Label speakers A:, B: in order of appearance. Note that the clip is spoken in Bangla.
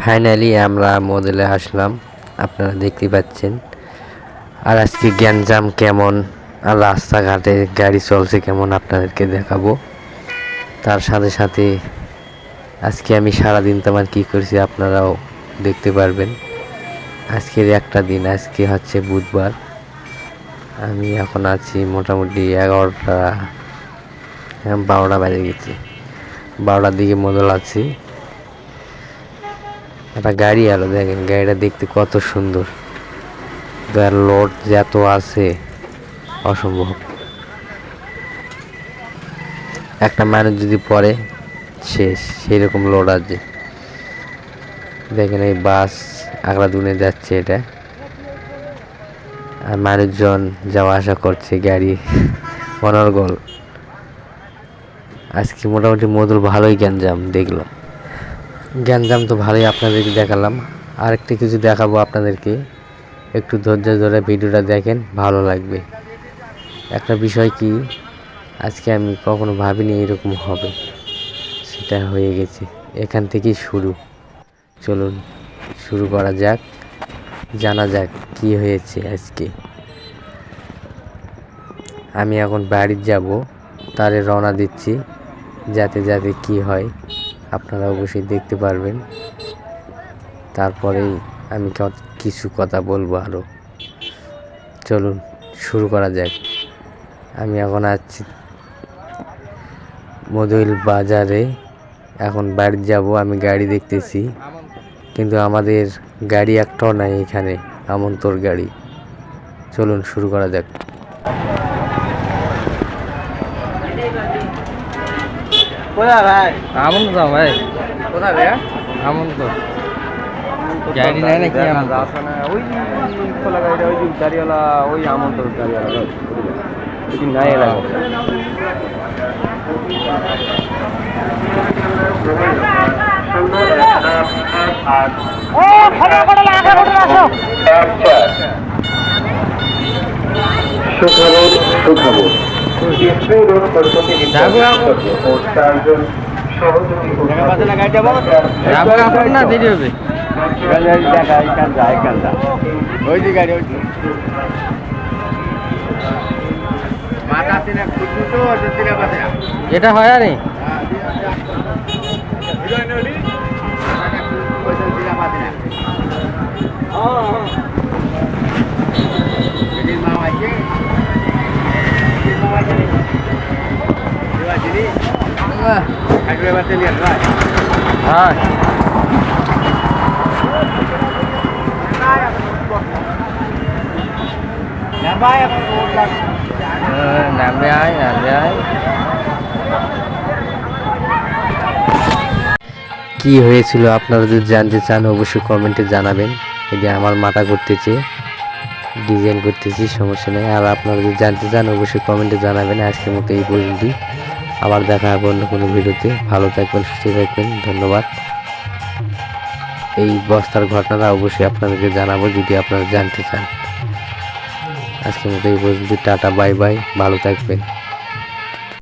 A: ফাইনালি আমরা মডেলে আসলাম। আপনারা দেখতে পাচ্ছেন। আর আজকে গ্যাঞ্জাম কেমন আর রাস্তাঘাটে গাড়ি চলছে কেমন আপনাদেরকে দেখাবো। তার সাথে সাথে আজকে আমি সারাদিন তোমার কী করছি আপনারাও দেখতে পারবেন। আজকের একটা দিন আজকে হচ্ছে বুধবার। আমি এখন আছি মোটামুটি এগারোটা হ্যাঁ, বারোটা বাজে গেছি। বারোটার দিকে মদল আছি। একটা গাড়ি আলো, দেখেন, গাড়িটা দেখতে কত সুন্দর। তার লোড যত আছে, অসম্ভব। একটা মানুষ যদি পড়ে শেষ সেই রকম লোড আছে। দেখেন এই বাস আগলা দুনে যাচ্ছে এটা। আর মানুষজন যাওয়া আসা করছে, গাড়ি, অনর্গল। আজকে মোটামুটি মধুর ভালোই গ্যাঞ্জাম দেখলাম। গ্যাঞ্জাম তো ভালোই আপনাদেরকে দেখালাম। আরেকটা কিছু দেখাবো আপনাদেরকে। একটু ধৈর্য ধরে ভিডিওটা দেখেন, ভালো লাগবে। একটা বিষয় কি, আজকে আমি কখনো ভাবিনি এরকম হবে। সেটা হয়ে গেছে। এখান থেকেই শুরু। চলুন, শুরু করা যাক। জানা যাক কি হয়েছে আজকে। আমি এখন বাড়ি যাব, তারে রওনা দিচ্ছি। যাতে যাতে কি হয়, আপনারা অবশ্যই দেখতে পারবেন। তারপরেই আমি কিছু কথা বলব আরও চলুন, শুরু করা যাক। আমি এখন আছি মধুইল বাজারে। এখন বাড়ি যাব, আমি গাড়ি দেখতেছি। কিন্তু আমাদের গাড়ি একটাও নাই এখানে, আমন্তর গাড়ি। চলুন, শুরু করা যাক।
B: কোথায় ভাই?
A: আমন তো ভাই।
B: কোথায় ভাইয়া?
A: আমন তো গাড়ি নাই নাকি আমন
B: ওই খোলা গাড়িটা ওই গাড়িওয়ালা ওই আমন্ত গাড়িওয়ালা ওই নাই এলাকা
C: সুখবর সুখবর স্প্রে রোগ পদ্ধতি
A: যাব এখন।
C: ও চারজন সহযোগী
A: যাব এখন না দেরি হবে
B: ওই যে গাড়ি ওই মাথা
A: এটা কি হয়েছিল আপনারা যদি জানতে চান, অবশ্যই কমেন্টে জানাবেন। যে আমার মাথা করতেছে ডিজাইন করতেছি, সমস্যা নেই। আর আপনারা যদি জানতে চান, অবশ্যই কমেন্টে জানাবেন। আজকের মতো এই পর্যন্তই। আবার দেখা হবে অন্য কোনো ভিডিওতে। ভালো থাকবেন, সুস্থ থাকবেন, ধন্যবাদ। এই বস্তার ঘটনাটা অবশ্যই আপনাদেরকে জানাব যদি আপনারা জানতে চান। আজকের মতো এই পর্যন্ত, টাটা, বাই বাই, ভালো থাকবেন।